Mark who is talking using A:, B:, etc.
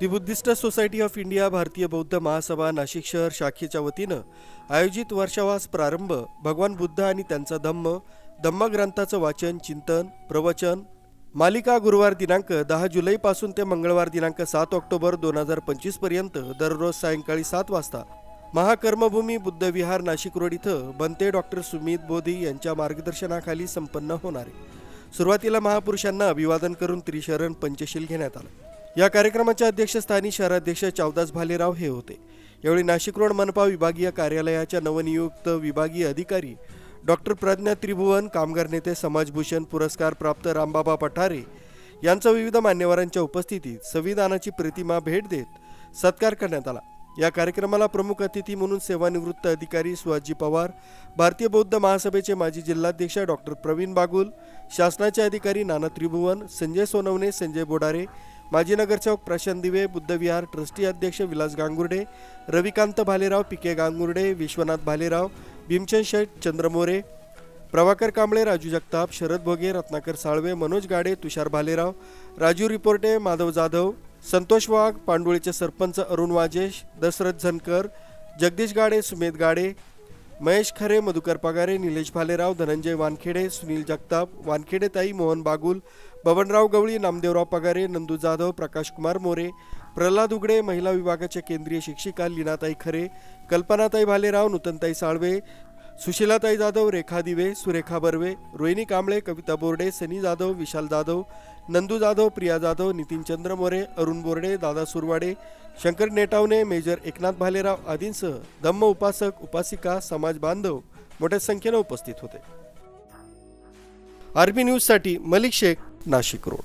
A: The Buddhist society of India Bharatiya Bauddha Mahasabha Nashik शहर शाखेच्या वतीनं आयोजित वर्षावास प्रारंभ भगवान बुद्ध आणि त्यांचा धम्म धम्म ग्रंथाचं वाचन चिंतन प्रवचन. मालिका गुरुवार दिनांक दहा जुलैपासून ते मंगळवार दिनांक सात ऑक्टोबर दोन हजार पंचवीसपर्यंत दररोज सायंकाळी सात वाजता. महाकर्मभूमी बुद्ध विहार नाशिक रोड इथं बनते डॉक्टर सुमित बोधी यांच्या मार्गदर्शनाखाली संपन्न होणार. आहे सुरुवातीला महापुरुषांना अभिवादन करून त्रिशरण पंचशील घेण्यात आलं. या कार्यक्रमाच्या अध्यक्षस्थानी शहराध्यक्ष चावदास भालेराव हे होते. यावेळी नाशिक रोड मनपा विभागीय कार्यालयाच्या नवनियुक्त विभागीय अधिकारी डॉक्टर प्रज्ञा त्रिभुवन कामगार नेते समाजभूषण पुरस्कार प्राप्त रामबाबा पठारे यांचा विविध मान्यवरांच्या उपस्थितीत संविधानाची प्रतिमा भेट देत सत्कार करण्यात आला. या कार्यक्रमाला प्रमुख अतिथी म्हणून सेवानिवृत्त अधिकारी सुहाजी पवार भारतीय बौद्ध महासभेचे माजी जिल्हाध्यक्ष डॉक्टर प्रवीण बागुल शासनाचे अधिकारी नाना त्रिभुवन संजय सोनवणे संजय बोडारे माजी नगरसेवक प्रशांत दिवे बुद्धविहार ट्रस्टी अध्यक्ष विलास गांगुर्डे रविकांत भालेराव पिके गांगुर्डे विश्वनाथ भालेराव भीमचंद शेठ चंद्रमोरे प्रभाकर कांबळे राजू जगताप शरद भोगे रत्नाकर साळवे मनोज गाडे तुषार भालेराव राजू रिपोर्टे माधव जाधव संतोष वाघ पांडुळीचे सरपंच अरुण वाजेश दशरथ झनकर जगदीश गाडे सुमेध गाडे महेश खरे मधुकर पगारे निलेश भालेराव धनंजय वानखेडे सुनील जगताप वानखेडेताई मोहन बागुल बबनराव गवळी नामदेवराव पगारे नंदू जाधव प्रकाश कुमार मोरे प्रल्हाद उगडे महिला विभागाच्या केंद्रीय शिक्षिका लीनाताई खरे कल्पनाताई भालेराव नूतनताई साळवे सुशीलाताई जाधव रेखा दिवे सुरेखा बर्वे रोहिणी कांबळे कविता बोर्डे सनी जाधव विशाल जाधव नंदू जाधव प्रिया जाधव नितीन चंद्र मोरे अरुण बोर्डे दादा सुरवाडे शंकर नेटावणे मेजर एकनाथ भालेराव आदींसह धम्म उपासक उपासिका समाज बांधव मोठ्या संख्येनं उपस्थित होते. आरबी न्यूजसाठी मलिक शेख नाशिक रोड.